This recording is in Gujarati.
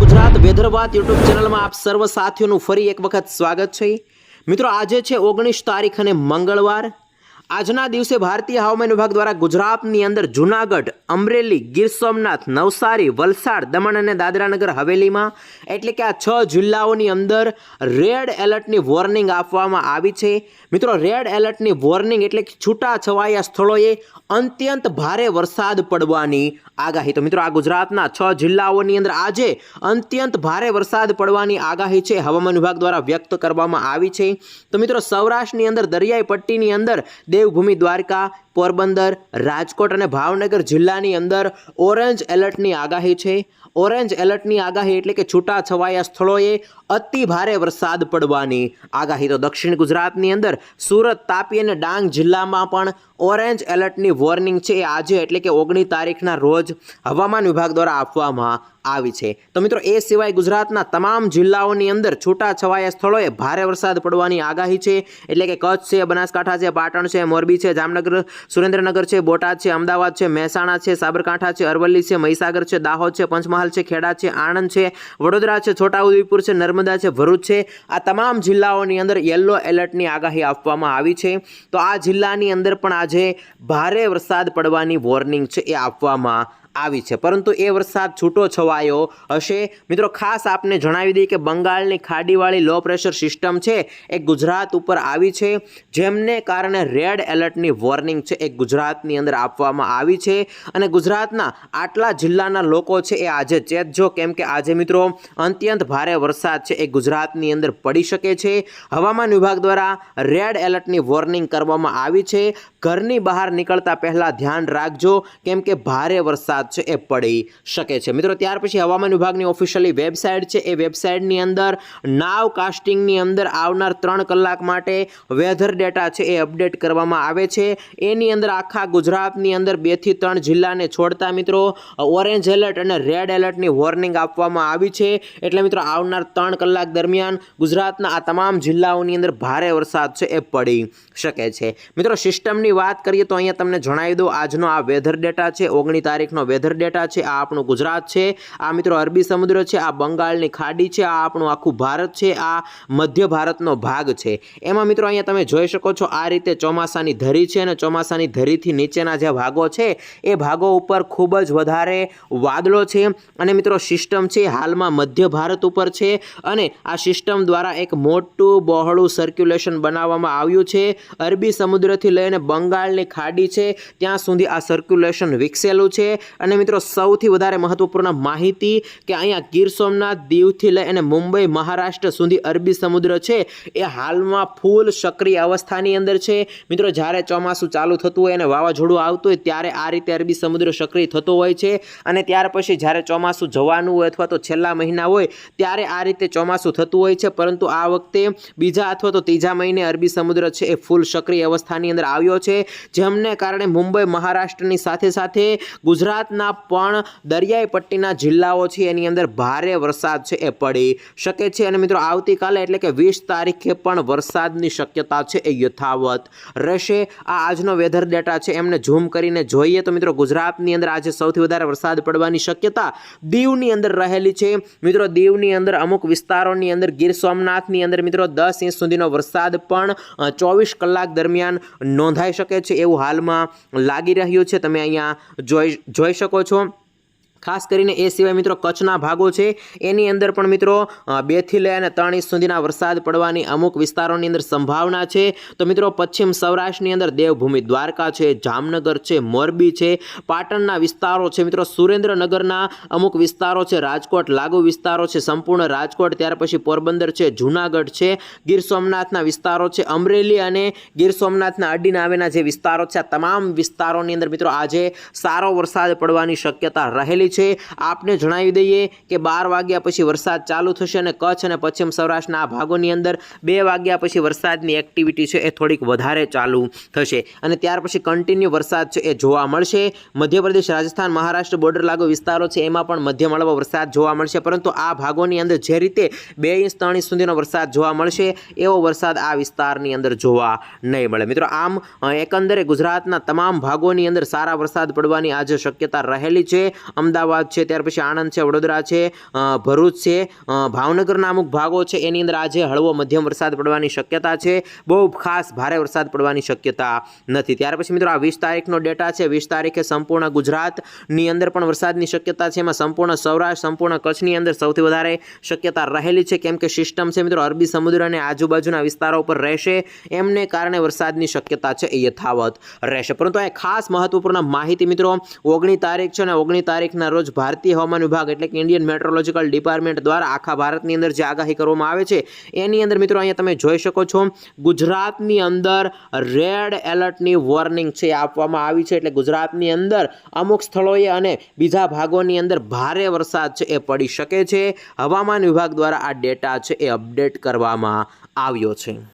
ગુજરાત વેધરવાત યુટ્યુબ ચેનલમાં આપ સર્વ સાથીઓનું ફરી એક વખત સ્વાગત છે. મિત્રો, આજે છે ઓગણીસ તારીખ અને મંગળવાર. આજના દિવસે ભારતીય હવામાન વિભાગ દ્વારા ગુજરાતની અંદર જુનાગઢ, અમરેલી, ગીર સોમનાથ, નવસારી, વલસાડ, દમણ અને દાદરાનગર હવેલીમાં એટલે કે આ છ જિલ્લાઓની અંદર રેડ એલર્ટની વોર્નિંગ આપવામાં આવી છે. મિત્રો, રેડ એલર્ટની વોર્નિંગ એટલે કે છૂટા છવાયા સ્થળોએ અત્યંત ભારે વરસાદ પડવાની આગાહી. તો મિત્રો, આ ગુજરાતના છ જિલ્લાઓની અંદર આજે અત્યંત ભારે વરસાદ પડવાની આગાહી છે, હવામાન વિભાગ દ્વારા વ્યક્ત કરવામાં આવી છે. તો મિત્રો, સૌરાષ્ટ્રની અંદર, દરિયાઈ પટ્ટીની અંદર દેવભૂમિ દ્વારકા પોરબંદર, રાજકોટ અને ભાવનગર જિલ્લાની અંદર ઓરેન્જ એલર્ટની આગાહી છે. ઓરેન્જ એલર્ટની આગાહી એટલે કે છૂટા છવાયા સ્થળોએ અતિ ભારે વરસાદ પડવાની આગાહી. તો દક્ષિણ ગુજરાતની અંદર સુરત, તાપી અને ડાંગ જિલ્લામાં પણ ઓરેન્જ એલર્ટની વોર્નિંગ છે આજે, એટલે કે ઓગણીસ તારીખના રોજ હવામાન વિભાગ દ્વારા આપવામાં આવી છે. તો મિત્રો, એ સિવાય ગુજરાતના તમામ જિલ્લાઓની અંદર છૂટા છવાયા સ્થળોએ ભારે વરસાદ પડવાની આગાહી છે. એટલે કે કચ્છ છે, બનાસકાંઠા છે, પાટણ છે, મોરબી છે, જામનગર સુરેન્દ્રનગર છે, બોટાદ છે, અમદાવાદ છે, મહેસાણા છે, સાબરકાંઠા છે, અરવલ્લી છે, મહીસાગર છે, દાહોદ છે, પંચમહાલ છે, ખેડા છે, આણંદ છે, વડોદરા છે, છોટાઉદેપુર છે, નર્મદા છે, ભરૂચ છે. આ તમામ જિલ્લાઓની અંદર યલો એલર્ટની આગાહી આપવામાં આવી છે. તો આ જિલ્લાની અંદર પણ આજે ભારે વરસાદ પડવાની વોર્નિંગ છે એ આપવામાં આવી છે. પરંતુ એ વરસાદ છૂટો છવાયો હશે. મિત્રો, ખાસ આપને જણાવી દઈએ કે બંગાળની ખાડીવાળી લો પ્રેશર સિસ્ટમ છે, એ ગુજરાત ઉપર આવી છે. જેમને કારણે રેડ એલર્ટની વોર્નિંગ છે, એ ગુજરાતની અંદર આપવામાં આવી છે. અને ગુજરાતના આટલા જિલ્લાના લોકો છે, એ આજે ચેતજો કેમ કે આજે મિત્રો અત્યંત ભારે વરસાદ છે, એ ગુજરાતની અંદર પડી શકે છે. હવામાન વિભાગ દ્વારા રેડ એલર્ટની વોર્નિંગ કરવામાં આવી છે. ઘરની બહાર નીકળતા પહેલાં ધ્યાન રાખજો, કેમ કે ભારે વરસાદ છે એ પડી શકે છે. મિત્રો, ત્યાર પછી હવામાન વિભાગની ઓફિશિયલી વેબસાઇટ છે. એ વેબસાઇટની અંદર નાવ કાસ્ટિંગની અંદર આવનાર ત્રણ કલાક માટે વેધર ડેટા છે એ અપડેટ કરવામાં આવે છે. એની અંદર આખા ગુજરાતની અંદર બેથી ત્રણ જિલ્લાને છોડતા મિત્રો ઓરેન્જ એલર્ટ અને રેડ એલર્ટની વોર્નિંગ આપવામાં આવી છે. એટલે મિત્રો, આવનાર ત્રણ કલાક દરમિયાન ગુજરાતના આ તમામ જિલ્લાઓની અંદર ભારે વરસાદ છે એ પડી શકે છે. મિત્રો સિસ્ટમની વાત કરીએ તો અહીંયા તમને જણાવી દઉં, આજનો આ વેધર ડેટા છે, ઓગણી તારીખનો વેધર ડેટા છે, આ આપણું ગુજરાત છે, આ મિત્રો અરબી સમુદ્ર છે, આ બંગાળની ખાડી છે, આ આપણું આખું ભારત છે, આ મધ્ય ભારતનો ભાગ છે. એમાં મિત્રો અહીંયા તમે જોઈ શકો છો, આ રીતે ચોમાસાની ધરી છે અને ચોમાસાની ધરીથી નીચેના જે ભાગો છે, એ ભાગો ઉપર ખૂબ જ વધારે વાદળો છે અને મિત્રો સિસ્ટમ છે, હાલમાં મધ્ય ભારત ઉપર છે અને આ સિસ્ટમ દ્વારા એક મોટું બહોળું સર્ક્યુલેશન બનાવવામાં આવ્યું છે. અરબી સમુદ્રથી લઈને બંગાળની ખાડી છે, ત્યાં સુધી આ સર્ક્યુલેશન વિકસેલું છે. અને મિત્રો, સૌથી વધારે મહત્વપૂર્ણ માહિતી કે અહીંયા ગીર સોમનાથ, દીવથી લઈ અને મુંબઈ, મહારાષ્ટ્ર સુધી અરબી સમુદ્ર છે, એ હાલમાં ફૂલ સક્રિય અવસ્થાની અંદર છે. મિત્રો, જ્યારે ચોમાસું ચાલુ થતું હોય અને વાવાઝોડું આવતું હોય, ત્યારે આ રીતે અરબી સમુદ્ર સક્રિય થતો હોય છે. અને ત્યાર પછી જ્યારે ચોમાસું જવાનું હોય અથવા તો છેલ્લા મહિના હોય, ત્યારે આ રીતે ચોમાસું થતું હોય છે. પરંતુ આ વખતે બીજા અથવા તો ત્રીજા મહિને અરબી સમુદ્ર છે, એ ફૂલ સક્રિય અવસ્થાની અંદર આવ્યો છે. જેમને કારણે મુંબઈ, મહારાષ્ટ્રની સાથે સાથે ગુજરાતના પણ દરિયાઈ પટ્ટીના જિલ્લાઓ છે, એની અંદર ભારે વરસાદ છે, એ પડી શકે છે. અને મિત્રો, આવતીકાલે એટલે કે વીસ તારીખે પણ વરસાદની શક્યતા છે, એ યથાવત રહેશે. આ આજનો વેધર ડેટા છે, એમને ઝૂમ કરીને જોઈએ. તો મિત્રો, ગુજરાતની અંદર આજે સૌથી વધારે વરસાદ પડવાની શક્યતા દીવની અંદર રહેલી છે. મિત્રો, દીવની અંદર અમુક વિસ્તારોની અંદર ગીર સોમનાથની અંદર મિત્રો દસ ઇંચ સુધીનો વરસાદ પણ ચોવીસ કલાક દરમિયાન નોંધાઈ શકે છે એવું હાલમાં લાગી રહ્યું છે. તમે અહીંયા જોઈ જોઈ શકો છો. ખાસ કરીને એ સિવાય મિત્રો કચ્છના ભાગો છે. એની અંદર પણ મિત્રો બેથી લઈ અને ત્રણ ઇંચ સુધીના વરસાદ પડવાની અમુક વિસ્તારોની અંદર સંભાવના છે. તો મિત્રો પશ્ચિમ સૌરાષ્ટ્રની અંદર દેવભૂમિ દ્વારકા છે, જામનગર છે, મોરબી છે. પાટણના વિસ્તારો છે મિત્રો, સુરેન્દ્રનગરના અમુક વિસ્તારો છે, રાજકોટ લાગુ વિસ્તારો છે, સંપૂર્ણ રાજકોટ, ત્યાર પછી પોરબંદર છે, જૂનાગઢ છે, ગીર સોમનાથના વિસ્તારો છે, અમરેલી અને ગીર સોમનાથના અડીને આવેલા જે વિસ્તારો છે, આ તમામ વિસ્તારોની અંદર મિત્રો આજે સારો વરસાદ પડવાની શક્યતા રહેલી છે. આપને જણાવી દઈએ કે બાર વાગ્યા પછી વરસાદ ચાલુ થશે અને કચ્છ અને પશ્ચિમ સૌરાષ્ટ્રના આ ભાગોની અંદર બે વાગ્યા પછી વરસાદની એક્ટિવિટી છે એ થોડીક વધારે ચાલુ થશે. અને ત્યાર પછી કન્ટિન્યુ વરસાદ છે એ જોવા મળશે. મધ્યપ્રદેશ, રાજસ્થાન, મહારાષ્ટ્ર બોર્ડર લાગુ વિસ્તારો છે એમાં પણ મધ્યમ હળવો વરસાદ જોવા મળશે. પરંતુ આ ભાગોની અંદર જે રીતે બે ઇંચ, ત્રણ ઇંચ સુધીનો વરસાદ જોવા મળશે, એવો વરસાદ આ વિસ્તારની અંદર જોવા નહીં મળે. મિત્રો, આમ એકંદરે ગુજરાતના તમામ ભાગોની અંદર સારા વરસાદ પડવાની આજે શક્યતા રહેલી છે. અમદાવાદ અમદાવાદ છે, ત્યાર પછી આણંદ છે, વડોદરા છે ભરૂચ છે ભાવનગરના અમુક ભાગો છે, એની અંદર આજે હળવો મધ્યમ વરસાદ પડવાની શક્યતા છે. બહુ ખાસ ભારે વરસાદ પડવાની શક્યતા નથી. ત્યાર પછી મિત્રો આ વીસ તારીખનો ડેટા છે. વીસ તારીખે સંપૂર્ણ ગુજરાતની અંદર પણ વરસાદની શક્યતા છે. એમાં સંપૂર્ણ સૌરાષ્ટ્ર, સંપૂર્ણ કચ્છની અંદર સૌથી વધારે શક્યતા રહેલી છે. કેમ કે સિસ્ટમ છે મિત્રો અરબી સમુદ્ર અને આજુબાજુના વિસ્તારો પર રહેશે. એમને કારણે વરસાદની શક્યતા છે એ યથાવત રહેશે. પરંતુ અહીં ખાસ મહત્વપૂર્ણ માહિતી મિત્રો ઓગણી તારીખ છે અને ઓગણી તારીખના રોજ ભારતીય હવામાન વિભાગ એટલે કે ઇન્ડિયન મેટ્રોલોજીકલ ડિપાર્ટમેન્ટ દ્વારા આખા ભારતની અંદર જે આગાહી કરવામાં આવે છે, એની અંદર મિત્રો અહીંયા તમે જોઈ શકો છો, ગુજરાતની અંદર રેડ એલર્ટની વોર્નિંગ છે આપવામાં આવી છે. એટલે ગુજરાતની અંદર અમુક સ્થળોએ અને બીજા ભાગોની અંદર ભારે વરસાદ છે એ પડી શકે છે. હવામાન વિભાગ દ્વારા આ ડેટા છે એ અપડેટ કરવામાં આવ્યો છે.